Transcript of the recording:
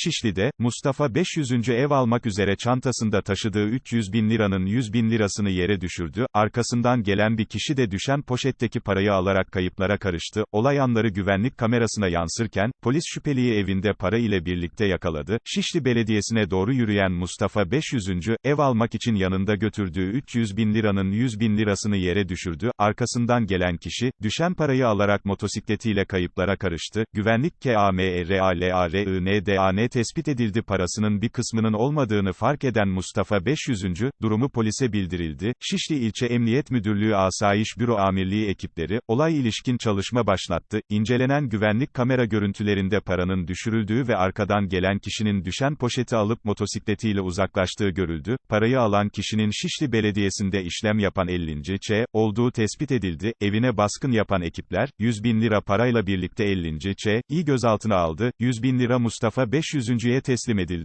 Şişli'de, Mustafa 500. ev almak üzere çantasında taşıdığı 300 bin liranın 100 bin lirasını yere düşürdü, arkasından gelen bir kişi de düşen poşetteki parayı alarak kayıplara karıştı, olay anları güvenlik kamerasına yansırken, polis şüpheliyi evinde para ile birlikte yakaladı, Şişli Belediyesi'ne doğru yürüyen Mustafa 500. ev almak için yanında götürdüğü 300 bin liranın 100 bin lirasını yere düşürdü, arkasından gelen kişi, düşen parayı alarak motosikletiyle kayıplara karıştı, güvenlik KAMERALARINDAN tespit edildi parasının bir kısmının olmadığını fark eden Mustafa 500. durumu polise bildirildi, Şişli İlçe Emniyet Müdürlüğü Asayiş Büro Amirliği ekipleri, olay ilişkin çalışma başlattı, incelenen güvenlik kamera görüntülerinde paranın düşürüldüğü ve arkadan gelen kişinin düşen poşeti alıp motosikletiyle uzaklaştığı görüldü, parayı alan kişinin Şişli Belediyesi'nde işlem yapan 50. Ç. olduğu tespit edildi, evine baskın yapan ekipler, 100 bin lira parayla birlikte 50. Ç. iyi gözaltına aldı, 100 bin lira Mustafa 500.ye teslim edildi.